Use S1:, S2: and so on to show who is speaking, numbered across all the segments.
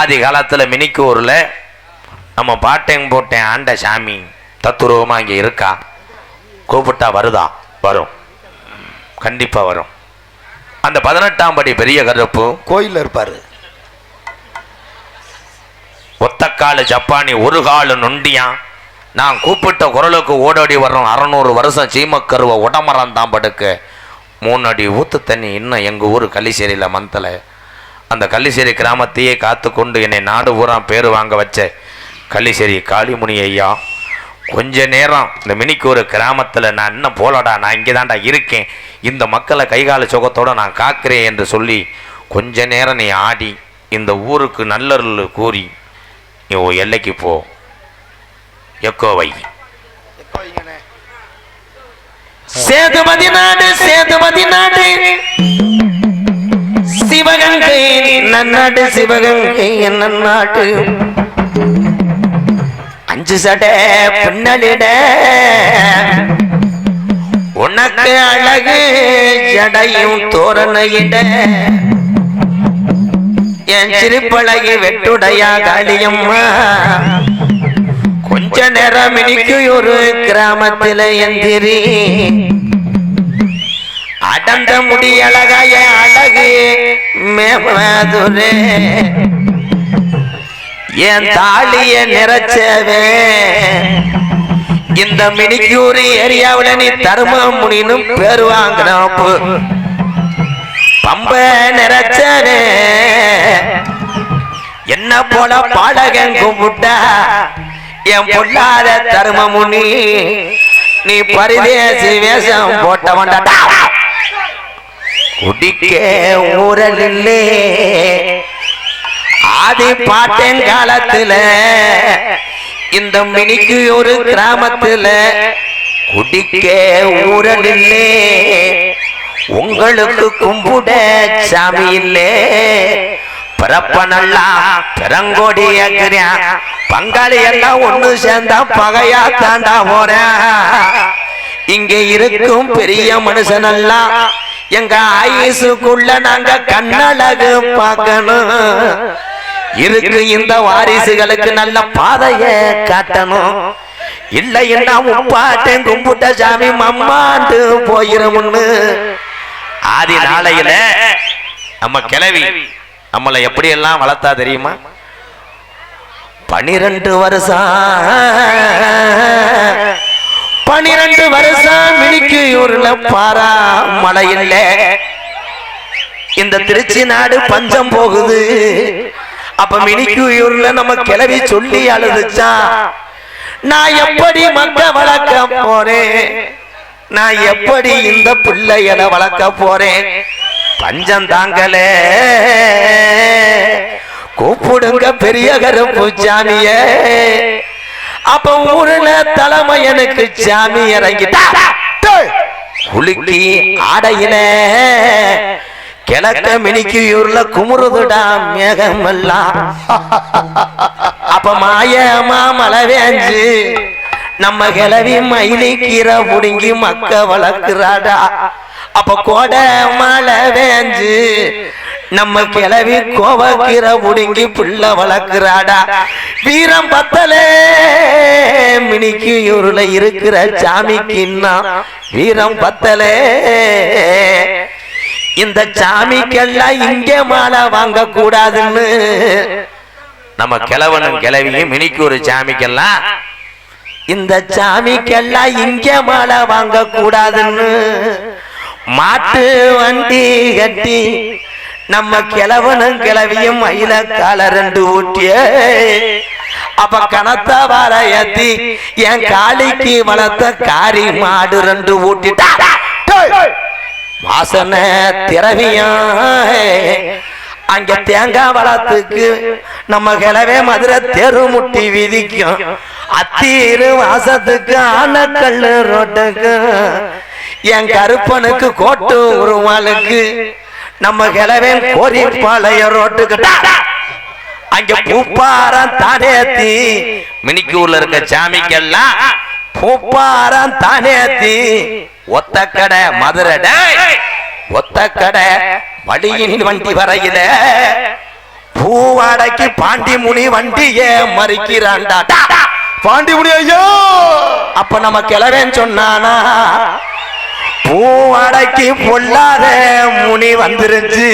S1: ஆதி காலத்தில் மினிக்கூரில் நம்ம பாட்டேன் போட்டேன் ஆண்ட சாமி தத்துருவமாக இங்கே இருக்கா? கூப்பிட்டா வருதா? வரும். கண்டிப்பாக வரும். அந்த பதினெட்டாம் படி பெரிய கருப்பு.
S2: கோயில்ல இருப்பாரு.
S1: ஒத்தக்காலு ஜப்பானி ஒரு காலு நொண்டியான் நான் கூப்பிட்ட குரலுக்கு ஓடோடி வர்றோம். அறநூறு வருஷம் சீமக்கருவ உடமரம் தான் படுக்க. மூணு அடி ஊத்து தண்ணி இன்னும் எங்கள் ஊர் கள்ளிசேரியில் மந்தல. அந்த கள்ளிசேரி கிராமத்தையே காத்து கொண்டு என்னை நாடு பூரா பேர் வாங்க வச்ச கள்ளிசேரி காளிமுனி ஐயா கொஞ்ச நேரம் இந்த மினிக்கூர் கிராமத்தில் நான் இன்னும் போலடா நான் இங்கே தான்டா இருக்கேன். இந்த மக்களை கைகால சுகத்தோட நான் காக்கிறேன் என்று சொல்லி கொஞ்ச நேரம் நீ ஆடி இந்த ஊருக்கு நல்லருள் கூறி நீ எல்லைக்கு போ. எக்கோவை. சேதுபதி நாடு சேதுபதி நாடு. சிவகங்கை நன்னாட்டு சிவகங்கை என்ன நாடு அஞ்சு சடை பின்னலிட. உனக்கு அழகு ஜடையும் தோரணையிட. என் சிறுப்பழகி வெட்டுடையா காளியம்மா. கொஞ்ச நேரம் இன்னைக்கு ஒரு கிராமத்தில் எந்திரி. அடந்த முடி அழகாய அழகு மேமாதுரே. என் தாலிய நிறைச்சவே. இந்த மினிக்கூர் ஏரியாவுல நீ தரும முடினும் பேர் வாங்கினாப்பு பம்ப நிறைச்சவே. என்ன போல பாடகன் கும்பிட்டா? என் பொல்லாத தருமமுனி நீ பரிதேசி வேஷம் போட்டவன்டா. குடிக்க ஊரலில்லே. ஆதி பாட்டேன் காலத்துல இந்த மினிக்கு ஒரு கிராமத்துல குடிக்க ஊரலில்லே. உங்களுக்கு கும்பிட சாமி இல்லே. பிறப்பனல்லா பெரங்கோடி ஏக்குறியான் பங்காளி எல்லாம் ஒண்ணு சேர்ந்தா பகையா தாண்டா போறேன் இங்க இருக்கும் பெரிய மனுஷனெல்லாம் எங்க ஆயுசுக்குள்ள நாங்க கண்ணழகு பார்க்கணும். இருக்கு இந்த வாரிசுகளுக்கு நல்ல பாதைய காட்டணும். இல்லைன்னா உப்பாட்டன் கும்பிட்ட சாமி மம்மாண்டு போயிருமுன்னு ஆதி நாளையில நம்ம கிளவி நம்மளை எப்படி எல்லாம் வளர்த்தா தெரியுமா? பனிரெண்டு வருஷம். பனிரெண்டு வருஷம் மினிக்கு ஊர்ல பாரா மழை இல்ல இந்த திருச்சி நாடு பஞ்சம் போகுது. அப்ப மினிக்குயூர்ல நம்ம கிளவி சொல்லி அழுதுச்சா? நான் எப்படி மக்க வளர்க்க போறேன்? நான் எப்படி இந்த பிள்ளைகளை வளர்க்க போறேன்? பஞ்சம் தாங்கல. கூப்பிடுங்க பெரிய கருப்பு சாமியே. அப்ப ஊருல தலைமை எனக்கு சாமி இறங்கிட்டா. குலுக்கி ஆடையில கிழக்க மினிக்கியூர்ல குமுறுதுடா மேகமெல்லாம் அப்ப மாயமா மழை வேஞ்சு நம்ம கிளவி மயிலி கீரை புடுங்கி மக்க வளர்க்கிறாடா. அப்ப கோடை மழை வேஞ்சு நம்ம கிளவி கோவக்கிற முடுங்கி புள்ள வளர்க்கிறாடா. வீரம் பத்தலே மினிக்கு மினிக்கியூர்ல இருக்கிற சாமிக்கு வீரம் பத்தலே இந்த சாமிக்கெல்லாம் இங்கே மாலை வாங்க கூடாதுன்னு நம்ம கிழவனும் கிளவியும் மினிக்கு ஒரு சாமிக்கெல்லாம். இந்த சாமிக்கெல்லாம் இங்கே மாலை வாங்க கூடாதுன்னு மாட்டு வண்டி கட்டி நம்ம கிழவனும் கிழவியும் மயில கால ரெண்டு ஊட்டிய. அப்ப கனத்த வர ஏத்தி என் காளிக்கு வளர்த்த காரி மாடு ரெண்டு ஊட்டிட்டா. வாசனை திரவியம். அங்க தேங்காய் வளத்துக்கு நம்ம கிளவே மதுரை தெரு முட்டி விதிக்கும். அத்தீரு வாசத்துக்கு ஆனக்கல்லு ரோட்டுக்கு. என் கருப்பனுக்கு கோட்டு உருவாளுக்கு. நம்ம கிளவே கோரிப்பாளைய ரோட்டுக்கு டா, டா. அங்க பூப்பாரம் தானேத்தி மினிக்கூர்ல இருக்க சாமிக்கெல்லாம் பூப்பாரம் தானேத்தி ஒத்த கடை மதுரை டேய். ஒத்த கடை வழியின் வண்டி வரையில. பூவாடைக்கு பாண்டி முனி வண்டிய மறிக்கிறான்டா. டா, டா.
S2: பாண்டி முனி ஐயா!
S1: அப்ப நம்ம கிளவேன் சொன்னானா? பூவாடைக்கு பொல்லாத முனி வந்துருச்சு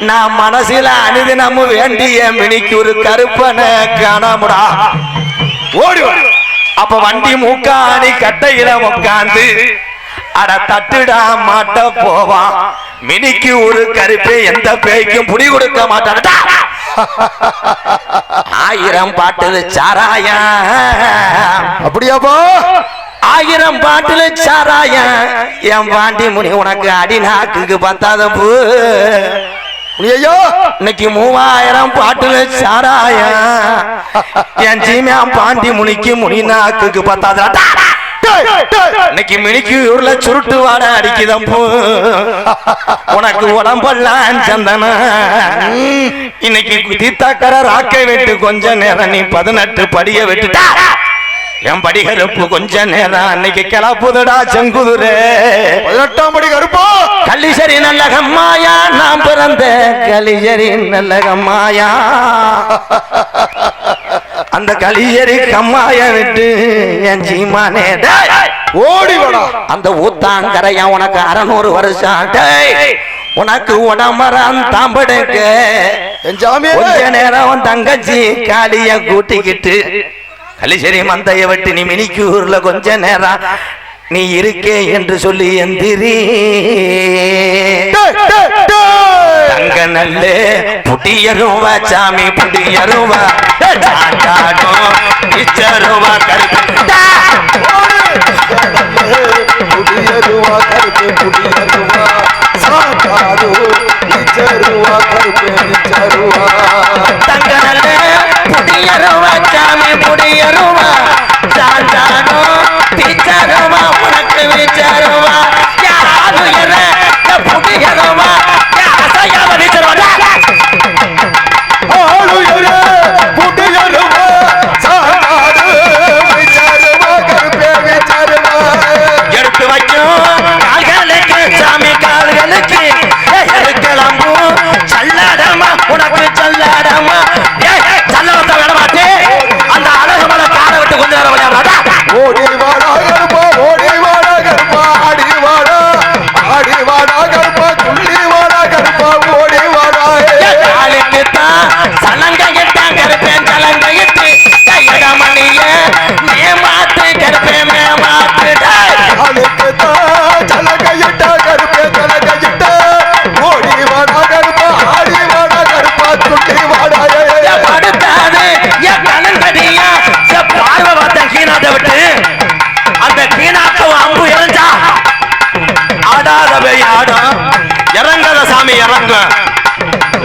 S1: நான் மனசுல நம்ம வேண்டிய மினிக்கு ஒரு கருப்பனை காணாமடா.
S2: ஓடி
S1: அப்ப வண்டி மூக்காணி கட்டையில உட்காந்து அட தட்டுடா மாட்ட போவான் மினிக்கு ஒரு கருப்பே எந்த பேய்க்கும் புடி கொடுக்க மாட்டான்டா ஆயிரம் பாட்டுல சாராயா
S2: அப்படியாப்பா?
S1: ஆயிரம் பாட்டுல சாராயா என் பாண்டி முனி உனக்கு அடி நாக்குக்கு பத்தாத பூ.
S2: ஐயா
S1: இன்னைக்கு மூவாயிரம் பாட்டுல சாராயா என் சீமியா பாண்டி முனிக்கு முனி நாக்குக்கு
S2: டேய்.
S1: இன்னைக்கு மினிக்கு ஊர்ல சுருட்டு வாட அடிக்குதப்போ உனக்கு உடம்பெல்லாம் சந்தன. இன்னைக்கு தீத்தாக்கர ராக்க விட்டு கொஞ்ச நேரம் நீ பதினெட்டு படிய விட்டுட்டா. என் படிகருப்பு கொஞ்ச நேரம். அன்னைக்கு கிளப்புதுடா செங்குதுரே.
S2: பதினெட்டாம் படி கருப்பா.
S1: கள்ளிசரி நல்ல கம்மாயா நான் பிறந்த கலிசரி நல்ல கம்மாயா அந்த கலிசரி கம்மாய விட்டு என் சீமானே
S2: ஓடி
S1: அந்த ஊத்தாங்கரையா உனக்கு அறநூறு வருஷம் உனக்கு உடம்பரம் தாம்படுக்க. கொஞ்ச நேரம் தங்கச்சி காளிய கூட்டிக்கிட்டு கலிசரி மந்தைய விட்டு நீ மினிக்கூர்ல கொஞ்ச நேரம் நீ இருக்கே என்று சொல்லி எந்திரி. நல்லே புடியருவா சாமி புடியருவா சாட்டாடும் இச்சருவா கருப்பா.
S2: புடியருவா கருப்பு புடியருவா சாக்காடு நிச்சருவா கருப்பு நிச்சருவா
S1: தங்க நல்லே புடியருவா சாமி புடியருவா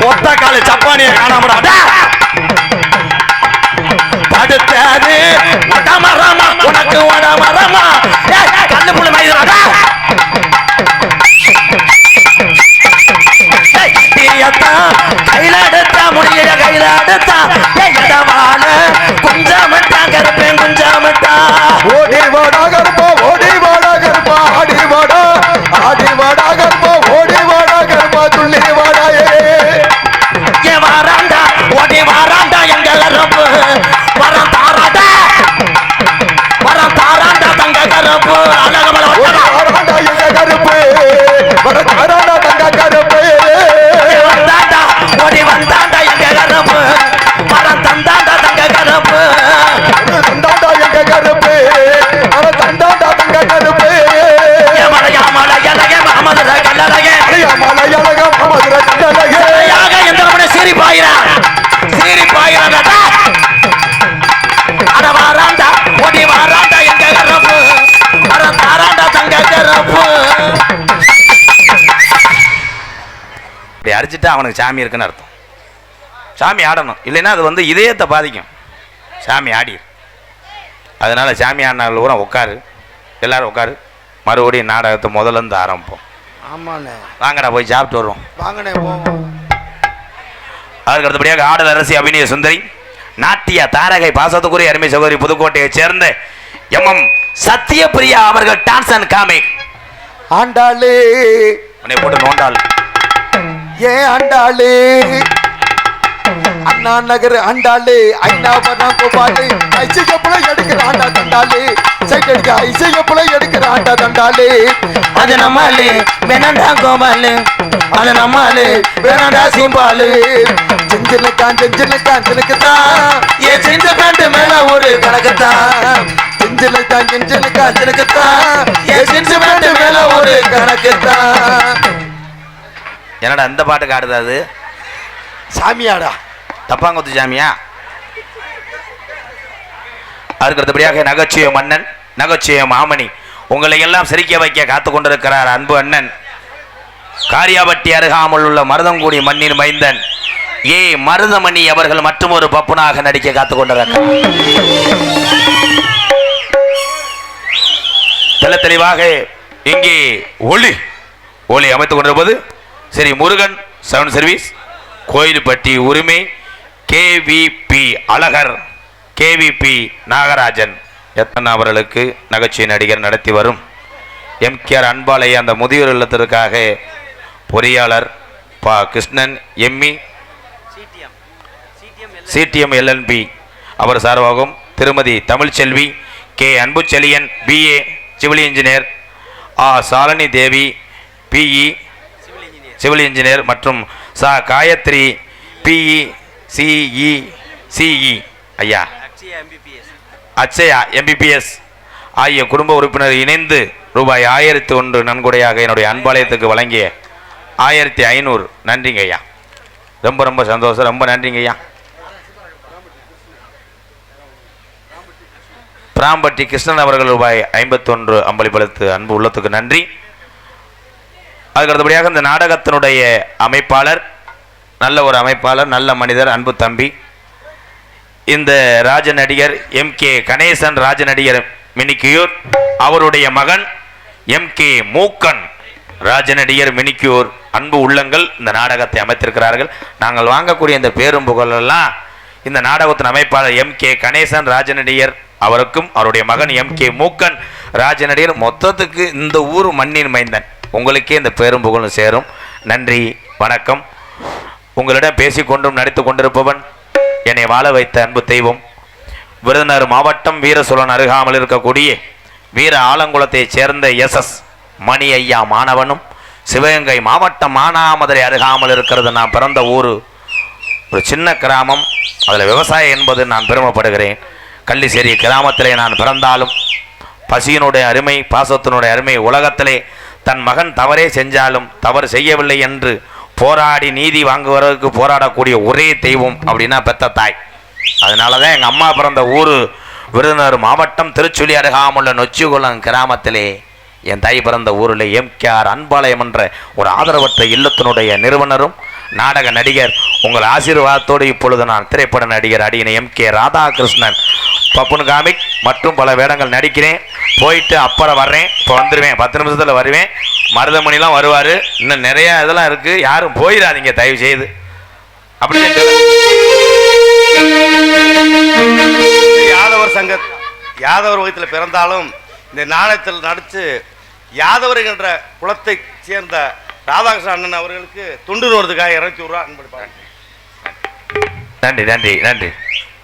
S1: ஒத்த காலு சப்பானிய காணாமடா அவனுக்கு சாமி இருக்குன்னு அர்த்தம். சாமி ஆடணும். இல்லைன்னா அது வந்து இதயத்தை பாதிக்கும். சாமி ஆடி. அதனால சாமி ஆடினார்கள் பூரா உட்காரு. எல்லாரும் உட்காரு. மறுபடியும் நாடகத்தை முதல்ல இருந்து ஆரம்பிப்போம்.
S2: ஆமாண்ணே.
S1: வாங்கடா போய் சாப்பிட்டு வருவோம்.
S2: வாங்கண்ணே போவோம்.
S1: அதற்கு அடுத்தபடியாக ஆடல் அரசி அபிநய சுந்தரி நாட்டிய தாரகை பாசத்துக்குரிய அருமை சகோதரி புதுக்கோட்டையைச் சேர்ந்த எம்எம் சத்யபிரியா அவர்கள் டான்ஸ் அண்ட் காமிக்.
S2: ஆண்டாளே.
S1: உன்னை போட்டு நோண்டாள்.
S2: ஏன் ஆண்டாளே. அண்ணா நகர் ஆண்டாளு ஐநாபரம் கோபாலு. ஐசிகப்புல எடுக்கிற ஆண்டா தண்டாளு. சைட் அடிக்க ஐசிகப்புல எடுக்கிற ஆண்டா தண்டாளு.
S1: அது நம்மாலு வேணாண்டா கோபாலு. அது நம்மாலு வேணாண்டா சீம்பாலு.
S2: செஞ்சிலுக்கான் செஞ்சிலுக்கான் செலுக்குத்தான்
S1: ஏ சின்ன பேண்ட் மேல ஒரு கணக்குத்தான்.
S2: செஞ்சிலுக்கான் செஞ்சிலுக்கான்
S1: செலுக்குத்தான் ஏ சின்ன பேண்ட் மேல ஒரு
S2: கணக்குத்தான்.
S1: என்னடா இந்த பாட்டுக்கு ஆடுது அது?
S2: சாமியாடா.
S1: தப்பாங்குத்து சாமியா? அதுக்கு அடுத்தபடியாக நகைச்சுவை மன்னன் நகைச்சுவை மாமணி உங்களை எல்லாம் சிரிக்க வைக்க காத்து கொண்டிருக்கிறார் அன்பு அண்ணன். காரியாபட்டி அருகாமல் உள்ள மருதங்குடி மண்ணின் மைந்தன். ஏ மருதமணி அவர்கள் மற்றும் ஒரு பப்புனாக நடிக்க காத்து கொண்டிருக்கிறார். தெளிவாக இங்கே ஒளி ஒளி அமைத்துக் கொண்டிருப்பது சரி முருகன் செவன் சர்வீஸ் கோயில்பட்டி உரிமை கேவிபி அழகர் கேவிபி நாகராஜன். எத்தன் அவர்களுக்கு நகைச்சுவை நடிகர் நடத்தி வரும்? எம்கேஆர் அன்பாலய அந்த முதியோர் இல்லத்திற்காக பொறியாளர் பா. கிருஷ்ணன் எம்மி சிடிஎம் எல்என்பி அவர் சார்பாகவும் திருமதி Tamilselvi K. Anbuchezhiyan BA civil engineer ah. Shalini Devi BE civil engineer மற்றும் சா காயத்ரி பிஇ சிஇ சிஇ ஐயா. அச்சயா எம்பிபிஎஸ் ஆகிய குடும்ப உறுப்பினர் இணைந்து ரூபாய் ஆயிரத்தி ஒன்று நன்கொடையாக என்னுடைய அன்பாலயத்துக்கு வழங்கிய ஆயிரத்தி ஐநூறு. நன்றிங்க ஐயா. ரொம்ப ரொம்ப சந்தோஷம். ரொம்ப நன்றிங்க ஐயா. பிராம்பட்டி கிருஷ்ணன் அவர்கள் ரூபாய் ஐம்பத்தொன்று அம்பளிப்பளித்து அன்பு உள்ளத்துக்கு நன்றி. அதுக்கு அடுத்தபடியாக இந்த நாடகத்தினுடைய அமைப்பாளர் நல்ல ஒரு அமைப்பாளர் நல்ல மனிதர் அன்பு தம்பி. இந்த ராஜ நடிகர் எம் கே கணேசன் ராஜ நடிகர் மினிக்கியூர் அவருடைய மகன் எம் கே மூக்கன் ராஜ நடிகர் மினிக்கியூர் அன்பு உள்ளங்கள் இந்த நாடகத்தை அமைத்திருக்கிறார்கள். நாங்கள் வாங்கக்கூடிய இந்த பேரும் புகழெல்லாம் இந்த நாடகத்தின் அமைப்பாளர் எம் கே கணேசன் ராஜ நடிகர் அவருக்கும் அவருடைய மகன் எம் கே மூக்கன் ராஜ நடிகர் மொத்தத்துக்கு இந்த ஊர் மண்ணின் மைந்தன். உங்களுக்கே இந்த பேரும் புகழும் சேரும். நன்றி வணக்கம். உங்களிடம் பேசிக்கொண்டும் நடித்து கொண்டிருப்பவன் என்னை வாழ வைத்த அன்பு தெய்வம். விருதுநகர் மாவட்டம் வீரசோழன் அருகாமல் இருக்கக்கூடிய வீர ஆலங்குளத்தைச் சேர்ந்த எஸ் எஸ் மணி ஐயா மாணவனும் சிவகங்கை மாவட்டம் மானாமதுரை அருகாமல் இருக்கிறது. நான் பிறந்த ஊர் ஒரு சின்ன கிராமம். அதில் விவசாயம் என்பது நான் பெருமைப்படுகிறேன். கள்ளிசேரி கிராமத்திலே நான் பிறந்தாலும் பசியினுடைய அருமை பாசத்தினுடைய அருமை உலகத்திலே தன் மகன் தவறே செஞ்சாலும் தவறு செய்யவில்லை என்று போராடி நீதி வாங்குவதற்கு போராடக்கூடிய ஒரே தெய்வம் அப்படின்னா பெத்த தாய். அதனால தான் எங்கள் அம்மா பிறந்த ஊர் விருதுநகர் மாவட்டம் திருச்சுழி அருகாமுள்ள நொச்சிகுளம் கிராமத்திலே என் தாய் பிறந்த ஊரில் எம்கேஆர் அன்பாளையம் என்ற ஒரு ஆதரவற்ற இல்லத்தினுடைய நிறுவனரும் நாடக நடிகர் உங்கள் ஆசீர்வாதத்தோடு இப்பொழுது நான் திரைப்பட நடிகர் அடியின் எம். கே. ராதாகிருஷ்ணன். பப்புனு காமிக் மற்றும் பல வேடங்கள் நடிக்கிறேன். போயிட்டு அப்புறம் வர்றேன். இப்போ வந்துடுவேன் பத்து நிமிஷத்தில் வருவேன். மருதமணிலாம் வருவார். இன்னும் நிறைய இதெல்லாம் இருக்குது யாரும் போயிடாதீங்க தயவு செய்து அப்படி
S3: யாதவர் சங்க யாதவர் வகுத்தில் பிறந்தாலும் இந்த நாணயத்தில் நடித்து யாதவர் என்ற குலத்தை சேர்ந்த ராதாகிருஷ்ணன் அண்ணன் அவர்களுக்கு துண்டு நூறுக்காக இருநூத்தி ரூபா அன்பளிப்பாங்க
S1: நன்றி நன்றி நன்றி.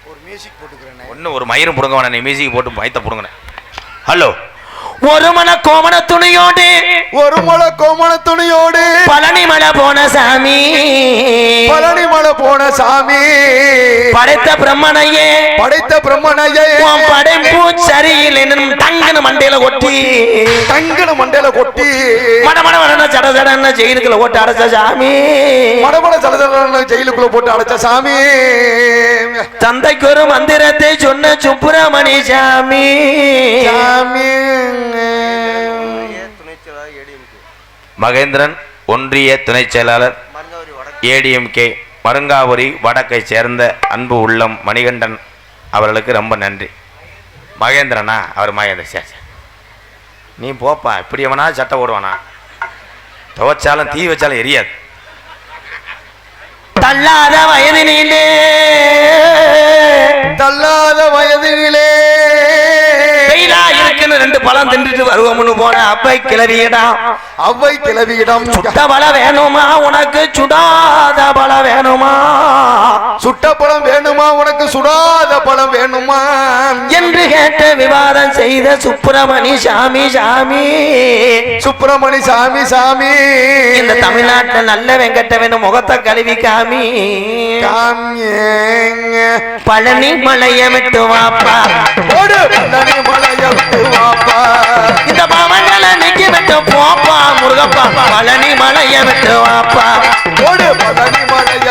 S2: ஒரு மியூசிக் போட்டுக்கிறேன்.
S1: ஒன்று ஒரு மயிரும் பிடுங்க வேணாம் நீ மியூசிக் போட்டு மயத்தை பிடுங்கினேன் ஹலோ ஒரு மன கோமண துணியோடு.
S2: ஒரு முளை கோமண துணியோடு.
S1: பழனி மலை போன சாமி.
S2: பழனி மலை போன சாமி.
S1: படைத்த பிரம்மனையே.
S2: படைத்த பிரம்மனையே.
S1: உன் படைப்பு சரியில்லைன்னு தங்கன மண்டையில ஒட்டி
S2: தங்கன மண்டையில கொட்டி.
S1: மட மட மட சட சடன்னு ஜெயிலுக்குள்ள ஓட்டு அடைச்ச சாமி.
S2: மடமட சலசல ஜெயிலுக்குள்ள போட்டு அடைச்ச சாமி.
S1: தந்தைக்கு ஒரு மந்திரத்தை சொன்ன சுப்பிரமணி சாமி.
S2: சாமி.
S1: மகேந்திரன் ஒன்றிய துணை செயலாளர் ஏடிஎம்கே மருங்காபுரி வடக்கை சேர்ந்த அன்பு உள்ளம் மணிகண்டன் அவர்களுக்கு ரொம்ப நன்றி. மகேந்திரனா? அவர் மகேந்திரன் சரி. நீ போப்பா இப்படி எவனா சட்டை ஓடுவானா துவைச்சாலும் தீ வச்சாலும் எரியாது. தள்ளாத வயதினிலே.
S2: தள்ளாத வயதிலே
S1: பழம் தின்றுட்டு வருவம்னு போன அப்பை கிளறியடா
S2: அவ்வை கிளவியிடம்
S1: சுட்ட பல வேணுமா? உனக்கு சுடாத பல வேணுமா?
S2: சுட்ட பழம் வேணுமா? உனக்கு சுடாத பழம் வேணுமா?
S1: என்று கேட்ட விவாதம் செய்த சுப்பிரமணி சாமி சாமி.
S2: சுப்பிரமணி சாமி சாமி.
S1: இந்த தமிழ்நாட்டுல நல்ல வெங்கட்டவன் முகத்தை கழுவி காமி. பழனி மலைய விட்டு வாப்பா.
S2: பழனி மலைய விட்டு வாப்பா.
S1: இந்த பவங்களை நிக்க விட்டு போப்பா முருகப்பா பழனி மலைய விட்டு வாப்பா.
S2: ஓடு பழனி மலைய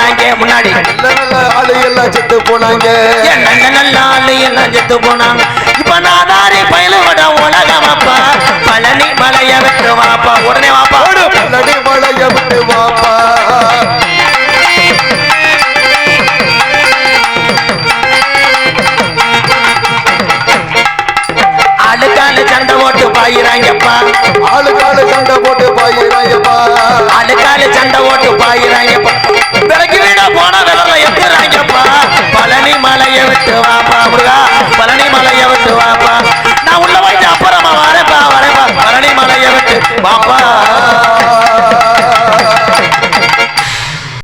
S1: போனாங்க முன்னாடி.
S2: நல்ல ஆளு எல்லாம் செத்து போனாங்க.
S1: நல்ல நல்ல ஆளுங்கெல்லாம் செத்து போனாங்க. இப்ப நாதாரி பயிலுவிட உலகமப்பா பழனி மலைய விட்டு வாப்பா. உடனே வாப்பா.
S2: பழனி மலைய விட்டு வாப்பா.